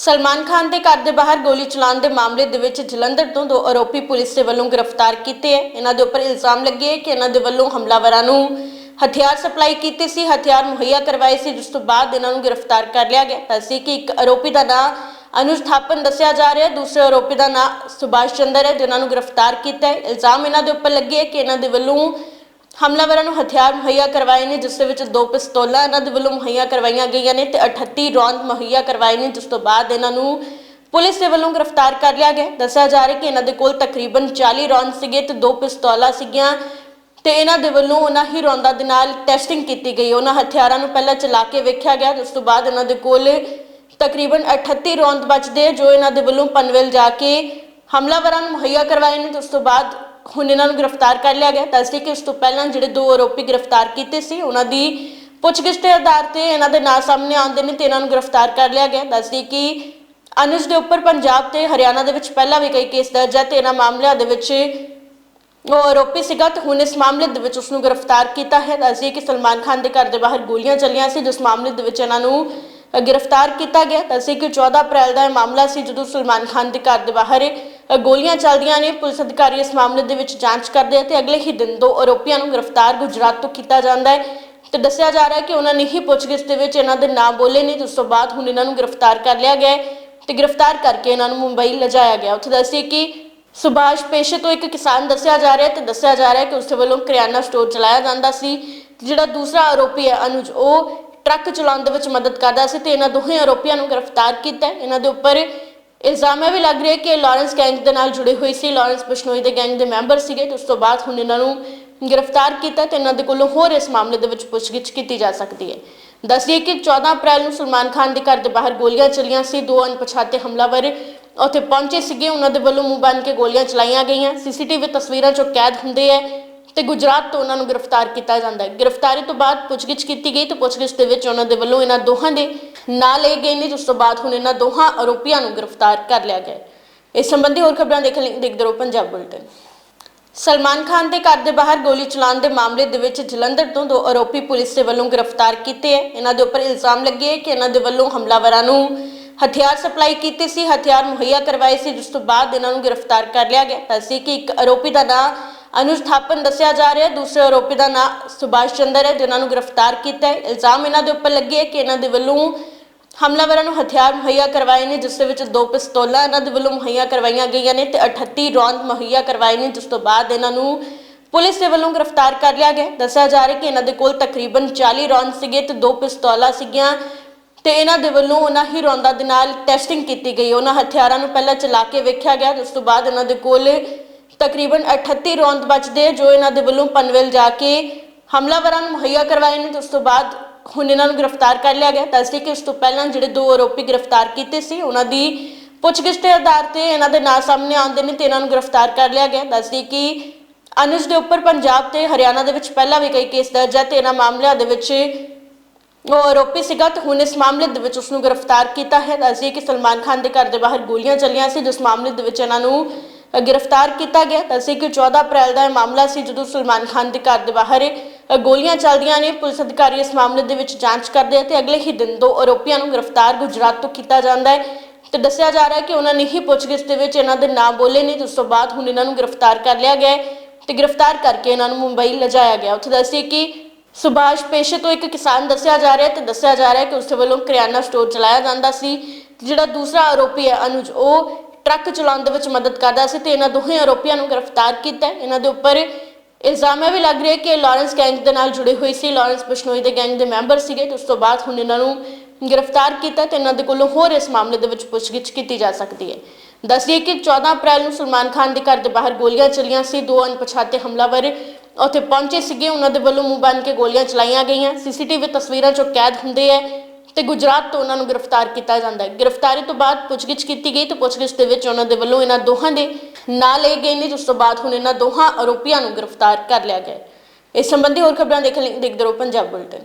ਸਲਮਾਨ ਖਾਨ ਦੇ ਘਰ ਦੇ ਬਾਹਰ ਗੋਲੀ ਚਲਾਉਣ ਦੇ ਮਾਮਲੇ ਦੇ ਵਿੱਚ ਜਲੰਧਰ ਤੋਂ ਦੋ ਆਰੋਪੀ ਪੁਲਿਸ ਦੇ ਵੱਲੋਂ ਗ੍ਰਿਫਤਾਰ ਕੀਤੇ ਹੈ। ਇਹਨਾਂ ਦੇ ਉੱਪਰ ਇਲਜ਼ਾਮ ਲੱਗੇ ਹੈ ਕਿ ਇਹਨਾਂ ਦੇ ਵੱਲੋਂ ਹਮਲਾਵਰਾਂ ਨੂੰ ਹਥਿਆਰ ਸਪਲਾਈ ਕੀਤੇ ਸੀ, ਹਥਿਆਰ ਮੁਹੱਈਆ ਕਰਵਾਏ ਸੀ, ਜਿਸ ਤੋਂ ਬਾਅਦ ਇਹਨਾਂ ਨੂੰ ਗ੍ਰਿਫਤਾਰ ਕਰ ਲਿਆ ਗਿਆ। ਅਸੀਂ ਕਿ ਇੱਕ ਆਰੋਪੀ ਦਾ ਨਾਮ ਅਨੁਜ ਥਾਪਨ ਦੱਸਿਆ ਜਾ ਰਿਹਾ ਹੈ। ਦੂਸਰੇ ਆਰੋਪੀ ਦਾ ਨਾਮ ਸੁਭਾਸ਼ ਚੰਦਰ ਹੈ ਜਿਨ੍ਹਾਂ ਨੂੰ ਗ੍ਰਿਫਤਾਰ ਕੀਤਾ ਹੈ। ਇਲਜ਼ਾਮ ਇਹਨਾਂ ਦੇ ਉੱਪਰ ਲੱਗੇ ਹੈ ਕਿ ਇਹਨਾਂ ਦੇ ਵੱਲੋਂ ਹਮਲਾਵਰਾਂ ਨੂੰ ਹਥਿਆਰ ਮੁਹੱਈਆ ਕਰਵਾਏ ਨੇ, ਜਿਸ ਦੇ ਵਿੱਚ ਦੋ ਪਿਸਤੌਲਾਂ ਇਹਨਾਂ ਦੇ ਵੱਲੋਂ ਮੁਹੱਈਆ ਕਰਵਾਈਆਂ ਗਈਆਂ ਨੇ ਤੇ 38 ਰੌਂਦ ਮੁਹੱਈਆ ਕਰਵਾਏ ਨੇ, ਜਿਸ ਤੋਂ ਬਾਅਦ ਇਹਨਾਂ ਨੂੰ ਪੁਲਿਸ ਦੇ ਵੱਲੋਂ ਗ੍ਰਿਫਤਾਰ ਕਰ ਲਿਆ ਗਿਆ। ਦੱਸਿਆ ਜਾ ਰਿਹਾ ਕਿ ਇਹਨਾਂ ਦੇ ਕੋਲ ਤਕਰੀਬਨ 40 ਰੌਂਦ ਸੀਗੇ ਤੇ ਦੋ ਪਿਸਤੌਲਾਂ ਸੀਗੀਆਂ ਤੇ ਇਹਨਾਂ ਦੇ ਵੱਲੋਂ ਉਹਨਾਂ ਹੀ ਰੌਂਦਾਂ ਦੇ ਨਾਲ ਟੈਸਟਿੰਗ ਕੀਤੀ ਗਈ। ਉਹਨਾਂ ਹਥਿਆਰਾਂ ਨੂੰ ਪਹਿਲਾਂ ਚਲਾ ਕੇ ਵੇਖਿਆ ਗਿਆ, ਜਿਸ ਤੋਂ ਬਾਅਦ ਇਹਨਾਂ ਦੇ ਕੋਲ ਤਕਰੀਬਨ 38 ਰੌਂਦ ਬਚਦੇ, ਜੋ ਇਹਨਾਂ ਦੇ ਵੱਲੋਂ ਪਨਵੇਲ ਜਾ ਕੇ ਹਮਲਾਵਰਾਂ ਨੂੰ ਮੁਹੱਈਆ ਕਰਵਾਏ ਨੇ। ਤੇ ਉਸ ਤੋਂ ਬਾਅਦ ਹੁਣ ਇਹਨਾਂ ਨੂੰ ਗ੍ਰਿਫਤਾਰ ਕਰ ਲਿਆ ਗਿਆ। ਦੱਸਦੇ ਕਿ ਇਸ ਤੋਂ ਪਹਿਲਾਂ ਜਿਹੜੇ ਦੋ ਆਰੋਪੀ ਗ੍ਰਿਫਤਾਰ ਕੀਤੇ ਸੀ, ਉਹਨਾਂ ਦੀ ਪੁੱਛਗਿੱਛ ਦੇ ਆਧਾਰ ਤੇ ਇਹਨਾਂ ਦੇ ਨਾਂ ਸਾਹਮਣੇ ਆਉਂਦੇ ਨੇ ਤੇ ਇਹਨਾਂ ਨੂੰ ਗ੍ਰਿਫਤਾਰ ਕਰ ਲਿਆ ਗਿਆ। ਦੱਸਦੇ ਕਿ ਅਨੁਜ ਦੇ ਉੱਪਰ ਪੰਜਾਬ ਤੇ ਹਰਿਆਣਾ ਦੇ ਵਿੱਚ ਪਹਿਲਾਂ ਵੀ ਕਈ ਕੇਸ ਦਰਜ ਹੈ ਤੇ ਇਹਨਾਂ ਮਾਮਲਿਆਂ ਦੇ ਵਿੱਚ ਉਹ ਆਰੋਪੀ ਸੀਗਾ ਤੇ ਹੁਣ ਇਸ ਮਾਮਲੇ ਦੇ ਵਿੱਚ ਉਸ ਨੂੰ ਗ੍ਰਿਫਤਾਰ ਕੀਤਾ ਹੈ। ਦੱਸਦੇ ਕਿ ਸਲਮਾਨ ਖਾਨ ਦੇ ਘਰ ਦੇ ਬਾਹਰ ਗੋਲੀਆਂ ਚੱਲੀਆਂ ਸੀ, ਜਿਸ ਮਾਮਲੇ ਦੇ ਵਿੱਚ ਇਹਨਾਂ ਨੂੰ ਗ੍ਰਿਫਤਾਰ ਕੀਤਾ ਗਿਆ। ਦੱਸਦੇ ਕਿ 14 ਅਪ੍ਰੈਲ ਦਾ ਇਹ ਮਾਮਲਾ ਸੀ ਜਦੋਂ ਸਲਮਾਨ ਖਾਨ ਦੇ ਘਰ ਦੇ ਬਾਹਰ ਗੋਲੀਆਂ ਚੱਲਦੀਆਂ ਨੇ। ਪੁਲਿਸ ਅਧਿਕਾਰੀ ਇਸ ਮਾਮਲੇ ਦੇ ਵਿੱਚ ਜਾਂਚ ਕਰਦੇ ਆ ਤੇ ਅਗਲੇ ਹੀ ਦਿਨ ਦੋ ਆਰੋਪੀਆਂ ਨੂੰ ਗ੍ਰਿਫਤਾਰ ਗੁਜਰਾਤ ਤੋਂ ਕੀਤਾ ਜਾਂਦਾ ਹੈ। ਤੇ ਦੱਸਿਆ ਜਾ ਰਿਹਾ ਹੈ ਕਿ ਉਹਨਾਂ ਨੇ ਹੀ ਪੁੱਛਗਿੱਛ ਦੇ ਵਿੱਚ ਇਹਨਾਂ ਦੇ ਨਾਮ ਬੋਲੇ ਨੇ ਉਸ ਤੋਂ ਬਾਅਦ ਹੁਣ ਇਹਨਾਂ ਨੂੰ ਗ੍ਰਿਫਤਾਰ ਕਰ ਲਿਆ ਗਿਆ ਹੈ। ਤੇ ਗ੍ਰਿਫਤਾਰ ਕਰਕੇ ਇਹਨਾਂ ਨੂੰ ਮੁੰਬਈ ਲਿਜਾਇਆ ਗਿਆ। ਉੱਥੇ ਦੱਸਿਆ ਕਿ ਸੁਭਾਸ਼ ਪੇਸ਼ੇ ਤੋਂ ਇੱਕ ਕਿਸਾਨ ਦੱਸਿਆ ਜਾ ਰਿਹਾ ਹੈ ਤੇ ਦੱਸਿਆ ਜਾ ਰਿਹਾ ਹੈ ਕਿ ਉਸ ਦੇ ਵੱਲੋਂ ਕਰਿਆਨਾ ਸਟੋਰ ਚਲਾਇਆ ਜਾਂਦਾ ਸੀ। ਤੇ ਜਿਹੜਾ ਦੂਸਰਾ ਆਰੋਪੀ ਹੈ ਅਨੁਜ, ਉਹ ਟਰੱਕ ਚਲਾਉਣ ਦੇ ਵਿੱਚ ਮਦਦ ਕਰਦਾ ਸੀ ਤੇ ਇਹਨਾਂ ਦੋਹੇ ਆਰੋਪੀਆਂ ਨੂੰ ਗ੍ਰਿਫਤਾਰ ਕੀਤਾ ਹੈ। ਇਹਨਾਂ ਦੇ ਉੱਪਰ ਇਲਜ਼ਾਮ ਇਹ ਵੀ ਲੱਗ ਰਿਹਾ ਹੈ ਕਿ ਲਾਰੈਂਸ ਗੈਂਗ ਦੇ ਨਾਲ ਜੁੜੇ ਹੋਏ ਸੀ। ਲਾਰੈਂਸ ਬਿਸ਼ਨੋਈ ਦੇ ਗੈਂਗ ਦੇ ਮੈਂਬਰ ਸੀਗੇ। ਤੇ ਉਸ ਤੋਂ ਬਾਅਦ ਹੁਣ ਇਹਨਾਂ ਨੂੰ ਗ੍ਰਿਫਤਾਰ ਕੀਤਾ ਤੇ ਇਹਨਾਂ ਦੇ ਕੋਲੋਂ ਹੋਰ ਇਸ ਮਾਮਲੇ ਦੇ ਵਿੱਚ ਪੁੱਛਗਿੱਛ ਕੀਤੀ ਜਾ ਸਕਦੀ ਹੈ। ਦੱਸਈਏ ਕਿ 14 ਅਪ੍ਰੈਲ ਨੂੰ ਸਲਮਾਨ ਖਾਨ ਦੇ ਘਰ ਦੇ ਬਾਹਰ ਗੋਲੀਆਂ ਚੱਲੀਆਂ ਸੀ। ਦੋ ਅਣਪਛਾਤੇ ਹਮਲਾਵਰ ਉੱਥੇ ਪਹੁੰਚੇ ਸੀਗੇ। ਉਹਨਾਂ ਦੇ ਵੱਲੋਂ ਮੂੰਹ ਬੰਨ ਕੇ ਗੋਲੀਆਂ ਚਲਾਈਆਂ ਗਈਆਂ। ਸੀਸੀਟੀਵੀ ਤਸਵੀਰਾਂ 'ਚੋਂ ਕੈਦ ਹੁੰਦੇ ਹੈ ਤੇ ਗੁਜਰਾਤ ਤੋਂ ਉਹਨਾਂ ਨੂੰ ਗ੍ਰਿਫਤਾਰ ਕੀਤਾ ਜਾਂਦਾ ਹੈ। ਗ੍ਰਿਫਤਾਰੀ ਤੋਂ ਬਾਅਦ ਪੁੱਛਗਿੱਛ ਕੀਤੀ ਗਈ ਤੇ ਪੁੱਛਗਿੱਛ ਦੇ ਵਿੱਚ ਉਹਨਾਂ ਦੇ ਵੱਲੋਂ ਇਹਨਾਂ ਦੋਹਾਂ ਦੇ ਨਾਂ ਲਏ ਗਏ ਨੇ, ਜਿਸ ਤੋਂ ਬਾਅਦ ਹੁਣ ਇਹਨਾਂ ਦੋਹਾਂ ਆਰੋਪੀਆਂ ਨੂੰ ਗ੍ਰਿਫਤਾਰ ਕਰ ਲਿਆ ਗਿਆ ਹੈ। ਇਸ ਸੰਬੰਧੀ ਹੋਰ ਖਬਰਾਂ ਦੇਖਣ ਲਈ ਦੇਖਦੇ ਰਹੋ ਪੰਜਾਬ ਬੁਲਟਨ। ਸਲਮਾਨ ਖਾਨ ਦੇ ਘਰ ਦੇ ਬਾਹਰ ਗੋਲੀ ਚਲਾਉਣ ਦੇ ਮਾਮਲੇ ਦੇ ਵਿੱਚ ਜਲੰਧਰ ਤੋਂ ਦੋ ਆਰੋਪੀ ਪੁਲਿਸ ਦੇ ਵੱਲੋਂ ਗ੍ਰਿਫਤਾਰ ਕੀਤੇ ਹੈ। ਇਹਨਾਂ ਦੇ ਉੱਪਰ ਇਲਜ਼ਾਮ ਲੱਗੇ ਹੈ ਕਿ ਇਹਨਾਂ ਦੇ ਵੱਲੋਂ ਹਮਲਾਵਰਾਂ ਨੂੰ ਹਥਿਆਰ ਸਪਲਾਈ ਕੀਤੇ ਸੀ, ਹਥਿਆਰ ਮੁਹੱਈਆ ਕਰਵਾਏ ਸੀ, ਜਿਸ ਤੋਂ ਬਾਅਦ ਇਹਨਾਂ ਨੂੰ ਗ੍ਰਿਫਤਾਰ ਕਰ ਲਿਆ ਗਿਆ। ਅਸੀਂ ਕਿ ਇੱਕ ਆਰੋਪੀ ਦਾ ਨਾਮ ਅਨੁਜ ਥਾਪਨ ਦੱਸਿਆ ਜਾ ਰਿਹਾ ਹੈ, ਦੂਸਰੇ ਆਰੋਪੀ ਦਾ ਨਾਮ ਸੁਭਾਸ਼ ਚੰਦਰ ਹੈ ਜਿਨ੍ਹਾਂ ਨੂੰ ਗ੍ਰਿਫਤਾਰ ਕੀਤਾ ਹੈ। ਇਲਜ਼ਾਮ ਇਹਨਾਂ ਦੇ ਉੱਪਰ ਲੱਗੇ ਹੈ ਕਿ ਇਹਨਾਂ ਦੇ ਵੱਲੋਂ ਹਮਲਾਵਰਾਂ ਨੂੰ ਹਥਿਆਰ ਮੁਹੱਈਆ ਕਰਵਾਏ ਨੇ, ਜਿਸ ਦੇ ਵਿੱਚ ਦੋ ਪਿਸਤੌਲਾਂ ਇਹਨਾਂ ਦੇ ਵੱਲੋਂ ਮੁਹੱਈਆ ਕਰਵਾਈਆਂ ਗਈਆਂ ਨੇ ਤੇ 38 ਰੌਂਦ ਮੁਹੱਈਆ ਕਰਵਾਏ ਨੇ, ਜਿਸ ਤੋਂ ਬਾਅਦ ਇਹਨਾਂ ਨੂੰ ਪੁਲਿਸ ਦੇ ਵੱਲੋਂ ਗ੍ਰਿਫਤਾਰ ਕਰ ਲਿਆ ਗਿਆ। ਦੱਸਿਆ ਜਾ ਰਿਹਾ ਕਿ ਇਹਨਾਂ ਦੇ ਕੋਲ ਤਕਰੀਬਨ 40 ਰੌਂਦ ਸੀਗੇ ਤੇ ਦੋ ਪਿਸਤੌਲਾਂ ਸੀਗੀਆਂ ਤੇ ਇਹਨਾਂ ਦੇ ਵੱਲੋਂ ਉਹਨਾਂ ਹੀ ਰੌਂਦਾਂ ਦੇ ਨਾਲ ਟੈਸਟਿੰਗ ਕੀਤੀ ਗਈ। ਉਹਨਾਂ ਹਥਿਆਰਾਂ ਨੂੰ ਪਹਿਲਾਂ ਚਲਾ ਕੇ ਵੇਖਿਆ ਗਿਆ, ਜਿਸ ਤੋਂ ਬਾਅਦ ਇਹਨਾਂ ਦੇ ਕੋਲ ਤਕਰੀਬਨ 38 ਰੌਂਦ ਬਚਦੇ, ਜੋ ਇਹਨਾਂ ਦੇ ਵੱਲੋਂ ਪਨਵੇਲ ਜਾ ਕੇ ਹਮਲਾਵਰਾਂ ਨੂੰ ਮੁਹੱਈਆ ਕਰਵਾਏ ਨੇ। ਤੇ ਉਸ ਤੋਂ ਬਾਅਦ ਹੁਣ ਇਹਨਾਂ ਨੂੰ ਗ੍ਰਿਫਤਾਰ ਕਰ ਲਿਆ ਗਿਆ। ਦੱਸਦੇ ਕਿ ਇਸ ਤੋਂ ਪਹਿਲਾਂ ਜਿਹੜੇ ਦੋ ਆਰੋਪੀ ਗ੍ਰਿਫਤਾਰ ਕੀਤੇ ਸੀ, ਉਹਨਾਂ ਦੀ ਪੁੱਛਗਿੱਛ ਦੇ ਆਧਾਰ ਤੇ ਇਹਨਾਂ ਦੇ ਨਾਂ ਸਾਹਮਣੇ ਆਉਂਦੇ ਨੇ ਤੇ ਇਹਨਾਂ ਨੂੰ ਗ੍ਰਿਫਤਾਰ ਕਰ ਲਿਆ ਗਿਆ। ਦੱਸਦੇ ਕਿ ਅਨੁਜ ਦੇ ਉੱਪਰ ਪੰਜਾਬ ਤੇ ਹਰਿਆਣਾ ਦੇ ਵਿੱਚ ਪਹਿਲਾਂ ਵੀ ਕਈ ਕੇਸ ਦਰਜ ਹੈ ਤੇ ਇਹਨਾਂ ਮਾਮਲਿਆਂ ਦੇ ਵਿੱਚ ਉਹ ਆਰੋਪੀ ਸੀਗਾ ਤੇ ਹੁਣ ਇਸ ਮਾਮਲੇ ਦੇ ਵਿੱਚ ਉਸ ਨੂੰ ਗ੍ਰਿਫਤਾਰ ਕੀਤਾ ਹੈ। ਦੱਸਦੇ ਕਿ ਸਲਮਾਨ ਖਾਨ ਦੇ ਘਰ ਦੇ ਬਾਹਰ ਗੋਲੀਆਂ ਚੱਲੀਆਂ ਸੀ, ਜਿਸ ਮਾਮਲੇ ਦੇ ਵਿੱਚ ਇਹਨਾਂ ਨੂੰ ਗ੍ਰਿਫਤਾਰ ਕੀਤਾ ਗਿਆ। ਦੱਸਦੇ ਕਿ 14 ਅਪ੍ਰੈਲ ਦਾ ਇਹ ਮਾਮਲਾ ਸੀ, ਜਦੋਂ ਸਲਮਾਨ ਖਾਨ ਦੇ ਘਰ ਦੇ ਬਾਹਰ ਗੋਲੀਆਂ ਚੱਲਦੀਆਂ ਨੇ। ਪੁਲਿਸ ਅਧਿਕਾਰੀ ਇਸ ਮਾਮਲੇ ਦੇ ਵਿੱਚ ਜਾਂਚ ਕਰਦੇ ਆ ਤੇ ਅਗਲੇ ਹੀ ਦਿਨ ਦੋ ਆਰੋਪੀਆਂ ਨੂੰ ਗ੍ਰਿਫਤਾਰ ਗੁਜਰਾਤ ਤੋਂ ਕੀਤਾ ਜਾਂਦਾ ਹੈ। ਤੇ ਦੱਸਿਆ ਜਾ ਰਿਹਾ ਹੈ ਕਿ ਉਹਨਾਂ ਨੇ ਹੀ ਪੁੱਛਗਿੱਛ ਦੇ ਵਿੱਚ ਇਹਨਾਂ ਦੇ ਨਾਮ ਬੋਲੇ ਨੇ ਉਸ ਤੋਂ ਬਾਅਦ ਹੁਣ ਇਹਨਾਂ ਨੂੰ ਗ੍ਰਿਫਤਾਰ ਕਰ ਲਿਆ ਗਿਆ ਹੈ ਤੇ ਗ੍ਰਿਫਤਾਰ ਕਰਕੇ ਇਹਨਾਂ ਨੂੰ ਮੁੰਬਈ ਲਿਜਾਇਆ ਗਿਆ। ਉੱਥੇ ਦੱਸਿਆ ਕਿ ਸੁਭਾਸ਼ ਪੇਸ਼ੇ ਤੋਂ ਇੱਕ ਕਿਸਾਨ ਦੱਸਿਆ ਜਾ ਰਿਹਾ ਹੈ ਤੇ ਦੱਸਿਆ ਜਾ ਰਿਹਾ ਕਿ ਉਸ ਦੇ ਵੱਲੋਂ ਕਰਿਆਨਾ ਸਟੋਰ ਚਲਾਇਆ ਜਾਂਦਾ ਸੀ। ਜਿਹੜਾ ਦੂਸਰਾ ਆਰੋਪੀ ਹੈ ਅਨੁਜ, ਉਹ ਟਰੱਕ ਚਲਾਉਣ ਦੇ ਵਿੱਚ ਮਦਦ ਕਰਦਾ ਸੀ ਤੇ ਇਹਨਾਂ ਦੋਹੇ ਆਰੋਪੀਆਂ ਨੂੰ ਗ੍ਰਿਫਤਾਰ ਕੀਤਾ ਇਹਨਾਂ ਦੇ ਉੱਪਰ ਇਲਜ਼ਾਮ ਇਹ ਵੀ ਲੱਗ ਰਿਹਾ ਹੈ ਕਿ ਲਾਰੈਂਸ ਗੈਂਗ ਦੇ ਨਾਲ ਜੁੜੇ ਹੋਏ ਸੀ। ਲਾਰੈਂਸ ਬਿਸ਼ਨੋਈ ਦੇ ਗੈਂਗ ਦੇ ਮੈਂਬਰ ਸੀਗੇ। ਤੇ ਉਸ ਤੋਂ ਬਾਅਦ ਹੁਣ ਇਹਨਾਂ ਨੂੰ ਗ੍ਰਿਫਤਾਰ ਕੀਤਾ ਤੇ ਇਹਨਾਂ ਦੇ ਕੋਲੋਂ ਹੋਰ ਇਸ ਮਾਮਲੇ ਦੇ ਵਿੱਚ ਪੁੱਛਗਿੱਛ ਕੀਤੀ ਜਾ ਸਕਦੀ ਹੈ। ਦੱਸਈਏ ਕਿ 14 ਅਪ੍ਰੈਲ ਨੂੰ ਸਲਮਾਨ ਖਾਨ ਦੇ ਘਰ ਦੇ ਬਾਹਰ ਗੋਲੀਆਂ ਚੱਲੀਆਂ ਸੀ। ਦੋ ਅਣਪਛਾਤੇ ਹਮਲਾਵਰ ਉੱਥੇ ਪਹੁੰਚੇ ਸੀਗੇ। ਉਹਨਾਂ ਦੇ ਵੱਲੋਂ ਮੂੰਹ ਬੰਨ ਕੇ ਗੋਲੀਆਂ ਚਲਾਈਆਂ ਗਈਆਂ। ਸੀਸੀਟੀਵੀ ਤਸਵੀਰਾਂ 'ਚੋਂ ਕੈਦ ਹੁੰਦੇ ਹੈ ਤੇ ਗੁਜਰਾਤ ਤੋਂ ਉਹਨਾਂ ਨੂੰ ਗ੍ਰਿਫਤਾਰ ਕੀਤਾ ਜਾਂਦਾ ਹੈ। ਗ੍ਰਿਫਤਾਰੀ ਤੋਂ ਬਾਅਦ ਪੁੱਛਗਿੱਛ ਕੀਤੀ ਗਈ ਤੇ ਪੁੱਛਗਿੱਛ ਦੇ ਵਿੱਚ ਉਹਨਾਂ ਦੇ ਵੱਲੋਂ ਇਹਨਾਂ ਦੋਹਾਂ ਦੇ ਨਾਂ ਲਏ ਗਏ ਨੇ, ਜਿਸ ਤੋਂ ਬਾਅਦ ਹੁਣ ਇਹਨਾਂ ਦੋਹਾਂ ਆਰੋਪੀਆਂ ਨੂੰ ਗ੍ਰਿਫਤਾਰ ਕਰ ਲਿਆ ਗਿਆ ਹੈ। ਇਸ ਸੰਬੰਧੀ ਹੋਰ ਖਬਰਾਂ ਦੇਖਣ ਲਈ ਦੇਖਦੇ ਰਹੋ ਪੰਜਾਬ ਬੁਲੇਟਿਨ